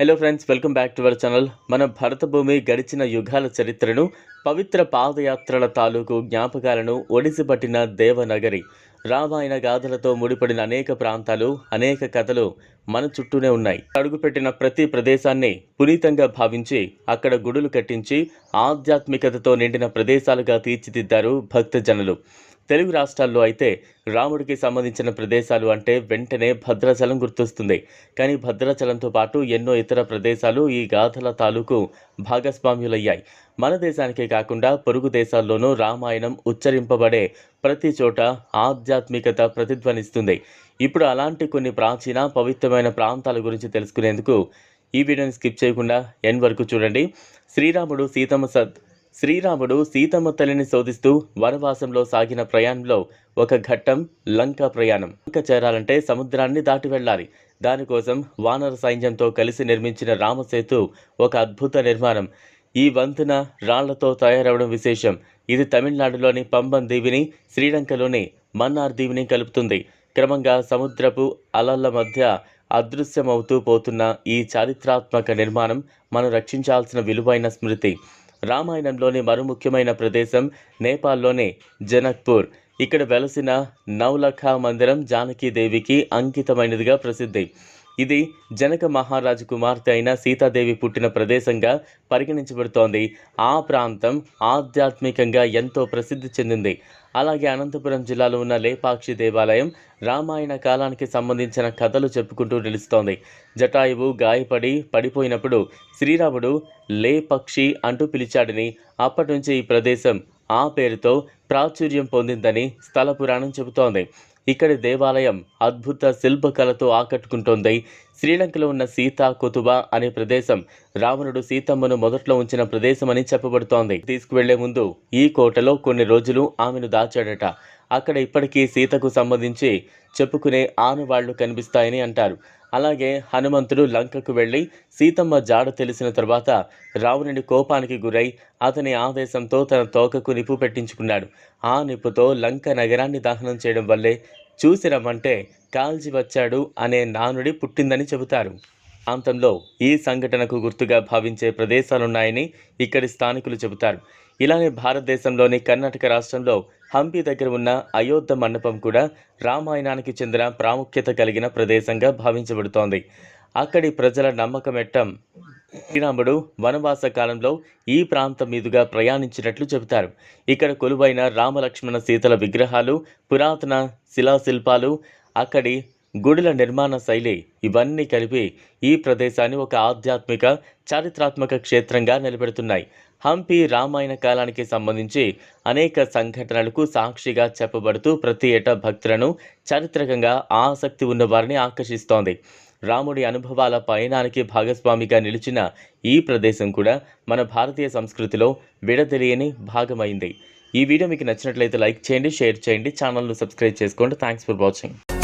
Hello friends welcome back to our channel మన భరత భూమి గడిచిన యుగాల చరిత్రను పవిత్ర పాదయాత్రల తాలూకు జ్ఞాపకాలను ఒడిసిపట్టిన దేవనగరి. రామాయణ గాథలతో ముడిపడిన అనేక ప్రాంతాలు అనేక కథలు మన చుట్టూనే ఉన్నాయి. అడుగుపెట్టిన ప్రతి ప్రదేశాన్ని పునీతంగా భావించి అక్కడ గుడులు కట్టించి ఆధ్యాత్మికతతో నిండిన ప్రదేశాలుగా తీర్చిదిద్దారు భక్తజనులు. తెలుగు రాష్ట్రాల్లో అయితే రాముడికి సంబంధించిన ప్రదేశాలు అంటే వెంటనే భద్రాచలం గుర్తొస్తుంది. కానీ భద్రాచలంతో పాటు ఎన్నో ఇతర ప్రదేశాలు ఈ గాథల తాలూకు భాగస్వామ్యులయ్యాయి. మన దేశానికే కాకుండా పొరుగు దేశాల్లోనూ రామాయణం ఉచ్చరింపబడే ప్రతి చోట ఆధ్యాత్మికత ప్రతిధ్వనిస్తుంది. ఇప్పుడు అలాంటి కొన్ని ప్రాచీన పవిత్రమైన ప్రాంతాల గురించి తెలుసుకునేందుకు ఈ వీడియోని స్కిప్ చేయకుండా ఎన్ వరకు చూడండి. శ్రీరాముడు సీతమ్మ సత్ శ్రీరాముడు సీతమ్మ తల్లిని శోధిస్తూ వనవాసంలో సాగిన ప్రయాణంలో ఒక ఘట్టం లంక ప్రయాణం. లంక చేరాలంటే సముద్రాన్ని దాటి వెళ్ళాలి. దానికోసం వానర సైన్యంతో కలిసి నిర్మించిన రామసేతు ఒక అద్భుత నిర్మాణం. ఈ వంతెన రాళ్ళతో తయారవడం విశేషం. ఇది తమిళనాడులోని పంబన్ దీవిని శ్రీలంకలోని మన్నార్ దీవిని కలుపుతుంది. క్రమంగా సముద్రపు అలల మధ్య అదృశ్యమవుతూ పోతున్న ఈ చారిత్రాత్మక నిర్మాణం మనం రక్షించాల్సిన విలువైన స్మృతి. రామాయణంలోని మరో ముఖ్యమైన ప్రదేశం నేపాల్లోని జనక్పూర్. ఇక్కడ వెలసిన నవలఖ మందిరం జానకీదేవికి అంకితమైనదిగా ప్రసిద్ధి. ఇది జనక మహారాజు కుమార్తె అయిన సీతాదేవి పుట్టిన ప్రదేశంగా పరిగణించబడుతోంది. ఆ ప్రాంతం ఆధ్యాత్మికంగా ఎంతో ప్రసిద్ధి చెందింది. అలాగే అనంతపురం జిల్లాలో ఉన్న లేపాక్షి దేవాలయం రామాయణ కాలానికి సంబంధించిన కథలు చెప్పుకుంటూ నిలుస్తోంది. జటాయువు గాయపడి పడిపోయినప్పుడు శ్రీరాముడు లేపక్షి అంటూ పిలిచాడని అప్పటి నుంచి ఈ ప్రదేశం ఆ పేరుతో ప్రాచుర్యం పొందిందని స్థల పురాణం చెబుతోంది. ఇక్కడి దేవాలయం అద్భుత శిల్పకళతో ఆకట్టుకుంటోంది. శ్రీలంకలో ఉన్న సీతా కుతుబ అనే ప్రదేశం రావణుడు సీతమ్మను మొదట్లో ఉంచిన ప్రదేశమని చెప్పబడుతోంది. తీసుకువెళ్ళే ముందు ఈ కోటలో కొన్ని రోజులు ఆమెను దాచాడట. అక్కడ ఇప్పటికీ సీతకు సంబంధించి చెప్పుకునే ఆనవాళ్ళు కనిపిస్తాయని అంటారు. అలాగే హనుమంతుడు లంకకు వెళ్ళి సీతమ్మ జాడ తెలిసిన తర్వాత రావణుడి కోపానికి గురై అతని ఆదేశంతో తన తోకకు నిప్పు పెట్టించుకున్నాడు. ఆ నిప్పుతో లంక నగరాన్ని దహనం చేయడం వల్లే చూసిరమ్మంటే కాల్చి వచ్చాడు అనే నానుడి పుట్టిందని చెబుతారు. ప్రాంతంలో ఈ సంఘటనకు గుర్తుగా భావించే ప్రదేశాలున్నాయని ఇక్కడి స్థానికులు చెబుతారు. ఇలానే భారతదేశంలోని కర్ణాటక రాష్ట్రంలో హంపి దగ్గర ఉన్న అయోధ్య మండపం కూడా రామాయణానికి చెందిన ప్రాముఖ్యత కలిగిన ప్రదేశంగా భావించబడుతోంది. అక్కడి ప్రజల నమ్మకమెట్టం శ్రీరాముడు వనవాస కాలంలో ఈ ప్రాంతం మీదుగా ప్రయాణించినట్లు చెబుతారు. ఇక్కడ కొలువైన రామలక్ష్మణ సీతల విగ్రహాలు పురాతన శిలాశిల్పాలు అక్కడి గుడుల నిర్మాణ శైలి ఇవన్నీ కలిపి ఈ ప్రదేశాన్ని ఒక ఆధ్యాత్మిక చారిత్రాత్మక క్షేత్రంగా నిలబెడుతున్నాయి. హంపి రామాయణ కాలానికి సంబంధించి అనేక సంఘటనలకు సాక్షిగా చెప్పబడుతూ ప్రతి ఏటా భక్తులను చారిత్రకంగా ఆసక్తి ఉన్నవారిని ఆకర్షిస్తోంది. రాముడి అనుభవాల పయనానికి భాగస్వామిగా నిలిచిన ఈ ప్రదేశం కూడా మన భారతీయ సంస్కృతిలో విడదెలియని భాగమైంది. ఈ వీడియో మీకు నచ్చినట్లయితే లైక్ చేయండి షేర్ చేయండి ఛానల్ను సబ్స్క్రైబ్ చేసుకోండి. Thanks for watching